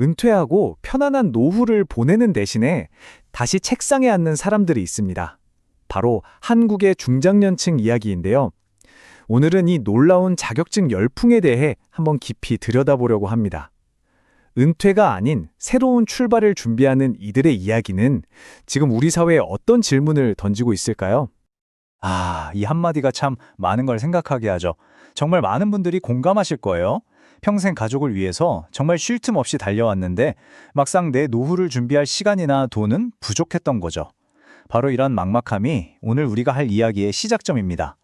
은퇴하고 편안한 노후를 보내는 대신에 다시 책상에 앉는 사람들이 있습니다. 바로 한국의 중장년층 이야기인데요. 오늘은 이 놀라운 자격증 열풍에 대해 한번 깊이 들여다보려고 합니다. 은퇴가 아닌 새로운 출발을 준비하는 이들의 이야기는 지금 우리 사회에 어떤 질문을 던지고 있을까요? 아, 이 한마디가 참 많은 걸 생각하게 하죠. 정말 많은 분들이 공감하실 거예요. 평생 가족을 위해서 정말 쉴 틈 없이 달려왔는데 막상 내 노후를 준비할 시간이나 돈은 부족했던 거죠. 바로 이런 막막함이 오늘 우리가 할 이야기의 시작점입니다.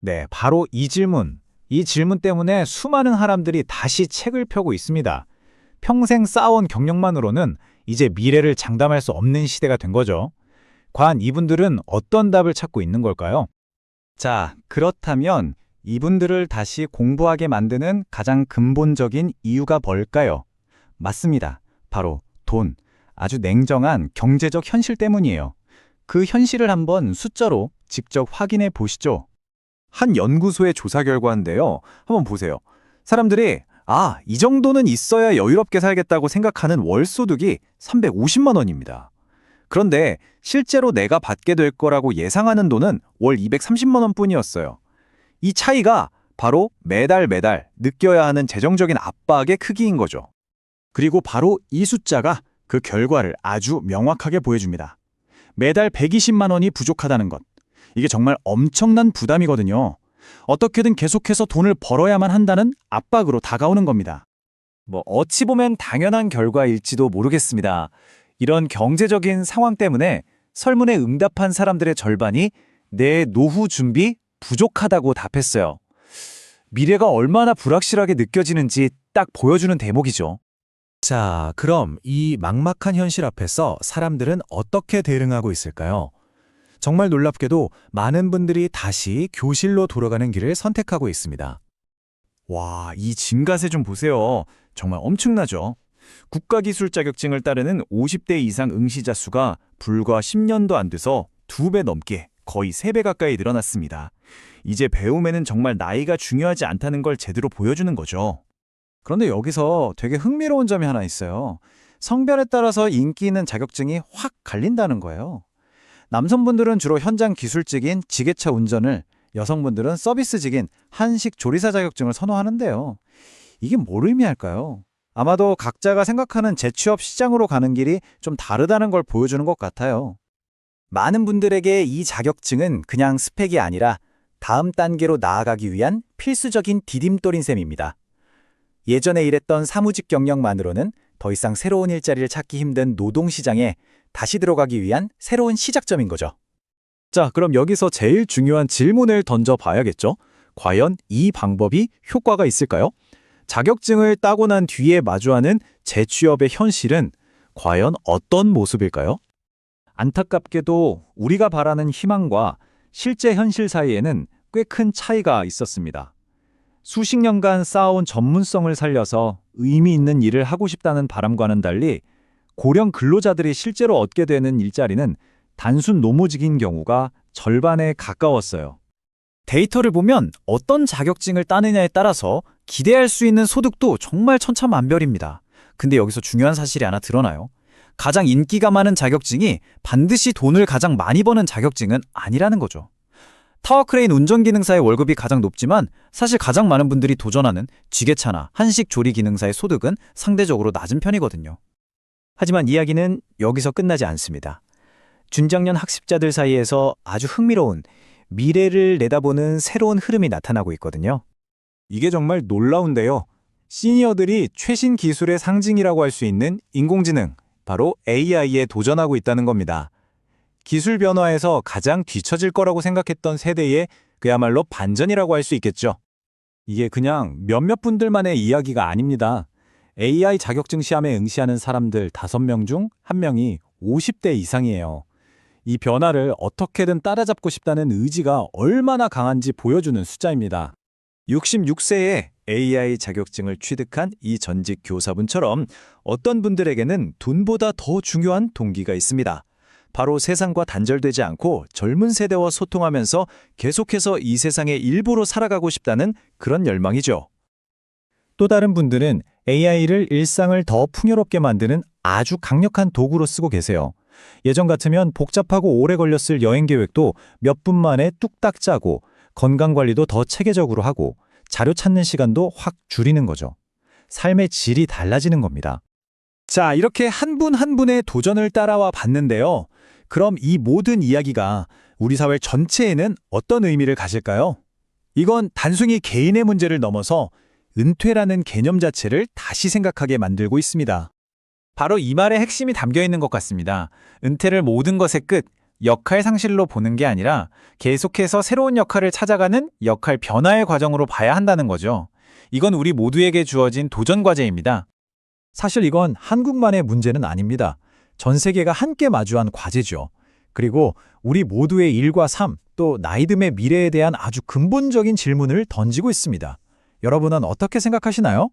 네, 바로 이 질문. 이 질문 때문에 수많은 사람들이 다시 책을 펴고 있습니다. 평생 쌓아온 경력만으로는 이제 미래를 장담할 수 없는 시대가 된 거죠. 과연 이분들은 어떤 답을 찾고 있는 걸까요? 자, 그렇다면 이분들을 다시 공부하게 만드는 가장 근본적인 이유가 뭘까요? 맞습니다. 바로 돈. 아주 냉정한 경제적 현실 때문이에요. 그 현실을 한번 숫자로 직접 확인해 보시죠. 한 연구소의 조사 결과인데요. 한번 보세요. 사람들이 아, 이 정도는 있어야 여유롭게 살겠다고 생각하는 월 소득이 350만 원입니다. 그런데 실제로 내가 받게 될 거라고 예상하는 돈은 월 230만 원뿐이었어요. 이 차이가 바로 매달 매달 느껴야 하는 재정적인 압박의 크기인 거죠. 그리고 바로 이 숫자가 그 결과를 아주 명확하게 보여줍니다. 매달 120만 원이 부족하다는 것. 이게 정말 엄청난 부담이거든요. 어떻게든 계속해서 돈을 벌어야만 한다는 압박으로 다가오는 겁니다. 뭐 어찌 보면 당연한 결과일지도 모르겠습니다. 이런 경제적인 상황 때문에 설문에 응답한 사람들의 절반이 내 노후 준비 부족하다고 답했어요. 미래가 얼마나 불확실하게 느껴지는지 딱 보여주는 대목이죠. 자, 그럼 이 막막한 현실 앞에서 사람들은 어떻게 대응하고 있을까요? 정말 놀랍게도 많은 분들이 다시 교실로 돌아가는 길을 선택하고 있습니다. 와, 이 진가세 좀 보세요. 정말 엄청나죠? 국가기술 자격증을 따르는 50대 이상 응시자 수가 불과 10년도 안 돼서 두배 넘게 거의 세배 가까이 늘어났습니다. 이제 배움에는 정말 나이가 중요하지 않다는 걸 제대로 보여주는 거죠. 그런데 여기서 되게 흥미로운 점이 하나 있어요. 성별에 따라서 인기 있는 자격증이 확 갈린다는 거예요. 남성분들은 주로 현장 기술직인 지게차 운전을, 여성분들은 서비스직인 한식 조리사 자격증을 선호하는데요. 이게 뭘 의미할까요? 아마도 각자가 생각하는 재취업 시장으로 가는 길이 좀 다르다는 걸 보여주는 것 같아요. 많은 분들에게 이 자격증은 그냥 스펙이 아니라 다음 단계로 나아가기 위한 필수적인 디딤돌인 셈입니다. 예전에 일했던 사무직 경력만으로는 더 이상 새로운 일자리를 찾기 힘든 노동시장에 다시 들어가기 위한 새로운 시작점인 거죠. 자, 그럼 여기서 제일 중요한 질문을 던져 봐야겠죠? 과연 이 방법이 효과가 있을까요? 자격증을 따고 난 뒤에 마주하는 재취업의 현실은 과연 어떤 모습일까요? 안타깝게도 우리가 바라는 희망과 실제 현실 사이에는 꽤 큰 차이가 있었습니다. 수십 년간 쌓아온 전문성을 살려서 의미 있는 일을 하고 싶다는 바람과는 달리 고령 근로자들이 실제로 얻게 되는 일자리는 단순 노무직인 경우가 절반에 가까웠어요. 데이터를 보면 어떤 자격증을 따느냐에 따라서 기대할 수 있는 소득도 정말 천차만별입니다. 근데 여기서 중요한 사실이 하나 드러나요. 가장 인기가 많은 자격증이 반드시 돈을 가장 많이 버는 자격증은 아니라는 거죠. 타워크레인 운전기능사의 월급이 가장 높지만 사실 가장 많은 분들이 도전하는 지게차나 한식 조리 기능사의 소득은 상대적으로 낮은 편이거든요. 하지만 이야기는 여기서 끝나지 않습니다. 준장년 학습자들 사이에서 아주 흥미로운 미래를 내다보는 새로운 흐름이 나타나고 있거든요. 이게 정말 놀라운데요. 시니어들이 최신 기술의 상징이라고 할 수 있는 인공지능, 바로 AI에 도전하고 있다는 겁니다. 기술 변화에서 가장 뒤처질 거라고 생각했던 세대의 그야말로 반전이라고 할 수 있겠죠. 이게 그냥 몇몇 분들만의 이야기가 아닙니다. AI 자격증 시험에 응시하는 사람들 5명 중 1명이 50대 이상이에요. 이 변화를 어떻게든 따라잡고 싶다는 의지가 얼마나 강한지 보여주는 숫자입니다. 66세에 AI 자격증을 취득한 이 전직 교사분처럼 어떤 분들에게는 돈보다 더 중요한 동기가 있습니다. 바로 세상과 단절되지 않고 젊은 세대와 소통하면서 계속해서 이 세상의 일부로 살아가고 싶다는 그런 열망이죠. 또 다른 분들은 AI를 일상을 더 풍요롭게 만드는 아주 강력한 도구로 쓰고 계세요. 예전 같으면 복잡하고 오래 걸렸을 여행 계획도 몇 분 만에 뚝딱 짜고 건강 관리도 더 체계적으로 하고 자료 찾는 시간도 확 줄이는 거죠. 삶의 질이 달라지는 겁니다. 자, 이렇게 한 분 한 분의 도전을 따라와 봤는데요. 그럼 이 모든 이야기가 우리 사회 전체에는 어떤 의미를 가질까요? 이건 단순히 개인의 문제를 넘어서 은퇴라는 개념 자체를 다시 생각하게 만들고 있습니다. 바로 이 말의 핵심이 담겨 있는 것 같습니다. 은퇴를 모든 것의 끝, 역할 상실로 보는 게 아니라 계속해서 새로운 역할을 찾아가는 역할 변화의 과정으로 봐야 한다는 거죠. 이건 우리 모두에게 주어진 도전 과제입니다. 사실 이건 한국만의 문제는 아닙니다. 전 세계가 함께 마주한 과제죠. 그리고 우리 모두의 일과 삶, 또 나이듦의 미래에 대한 아주 근본적인 질문을 던지고 있습니다. 여러분은 어떻게 생각하시나요?